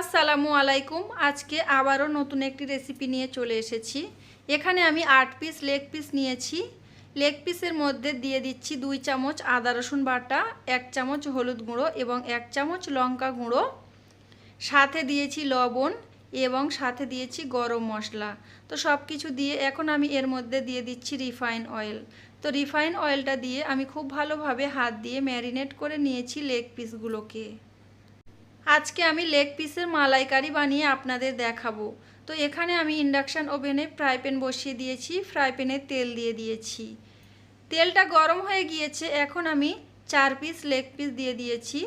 আসসালামু আলাইকুম। আজকে আবারও নতুন একটি রেসিপি নিয়ে চলে এসেছি। এখানে আমি আট পিস লেগ পিস নিয়েছি। লেগ পিসের মধ্যে দিয়ে দিচ্ছি দুই চামচ আদা রসুন বাটা, এক চামচ হলুদ গুঁড়ো এবং এক চামচ লঙ্কা গুঁড়ো। সাথে দিয়েছি লবণ এবং সাথে দিয়েছি গরম মশলা। তো সব কিছু দিয়ে এখন আমি এর মধ্যে দিয়ে দিচ্ছি রিফাইন অয়েল তো রিফাইন অয়েলটা দিয়ে আমি খুব ভালোভাবে হাত দিয়ে ম্যারিনেট করে নিয়েছি লেগ পিসগুলোকে আজকে আমি লেগ পিসের মালাইকারি বানিয়ে আপনাদের দেখাবো। তো এখানে আমি ইন্ডাকশান ওভেনে ফ্রাই প্যান বসিয়ে দিয়েছি, ফ্রাই প্যানে তেল দিয়ে দিয়েছি। তেলটা গরম হয়ে গিয়েছে, এখন আমি চার পিস লেগ পিস দিয়ে দিয়েছি।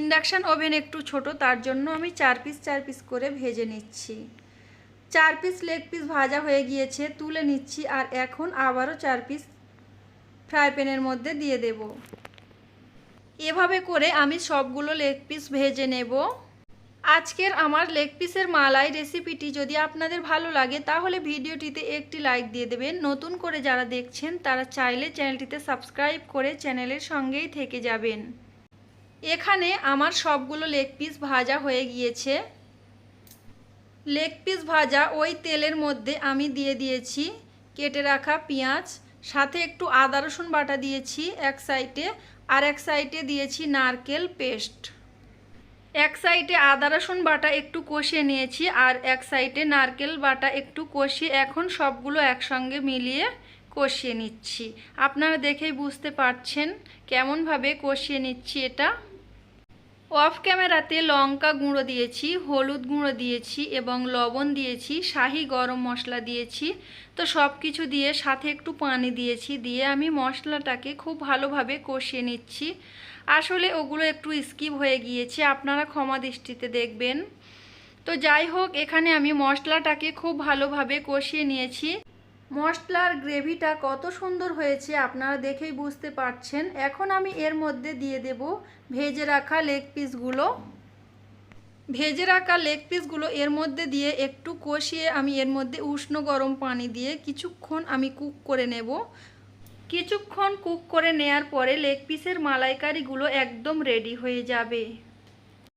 ইন্ডাকশান ওভেন একটু ছোট, তার জন্য আমি চার পিস চার পিস করে ভেজে নিচ্ছি। চার পিস লেগ পিস ভাজা হয়ে গিয়েছে, তুলে নিচ্ছি আর এখন আবারও চার পিস ফ্রাই প্যানের মধ্যে দিয়ে দেব। এভাবে করে আমি সবগুলো লেগ পিস ভেজে নেব। আজকের আমার লেগ পিসের মালাই রেসিপিটি যদি আপনাদের ভালো লাগে, তাহলে ভিডিওটিতে একটি লাইক দিয়ে দেবেন। নতুন করে যারা দেখছেন, তারা চাইলে চ্যানেলটিতে সাবস্ক্রাইব করে চ্যানেলের সঙ্গেই থেকে যাবেন। এখানে আমার সবগুলো লেগ পিস ভাজা হয়ে গিয়েছে। লেগ পিস ভাজা ওই তেলের মধ্যে আমি দিয়ে দিয়েছি। কেটে রাখা পেঁয়াজ, সাথে একটু আদা রসুন বাটা দিয়েছি এক সাইডে আর এক সাইডে দিয়েছি নারকেল পেস্ট। এক সাইডে আদা, রসুন বাটা একটু কষিয়ে নিয়েছি আর এক সাইডে নারকেল বাটা একটু কষিয়ে এখন সবগুলো একসঙ্গে মিলিয়ে কষিয়ে নিচ্ছি। আপনারা দেখেই বুঝতে পারছেন কেমনভাবে কষিয়ে নিচ্ছি এটা। অফ ক্যামেরাতে লঙ্কা গুঁড়ো দিয়েছি, হলুদ গুঁড়ো দিয়েছি এবং লবণ দিয়েছি, শাহি গরম মশলা দিয়েছি। তো সব কিছু দিয়ে সাথে একটু পানি দিয়েছি, দিয়ে আমি মশলাটাকে খুব ভালোভাবে কষিয়ে নিচ্ছি। আসলে ওগুলো একটু স্কিপ হয়ে গিয়েছে, আপনারা ক্ষমা দৃষ্টিতে দেখবেন। তো যাই হোক, এখানে আমি মশলাটাকে খুব ভালোভাবে কষিয়ে নিয়েছি। মশলার গ্রেভিটা কত সুন্দর হয়েছে আপনারা দেখেই বুঝতে পারছেন। এখন আমি এর মধ্যে দিয়ে দেব ভেজে রাখা লেগ পিসগুলো। ভেজে রাখা লেগ পিসগুলো এর মধ্যে দিয়ে একটু কষিয়ে আমি এর মধ্যে উষ্ণ গরম পানি দিয়ে কিছুক্ষণ আমি কুক করে নেব। কিছুক্ষণ কুক করে নেয়ার পরে লেগ পিসের মালাইকারিগুলো একদম রেডি হয়ে যাবে।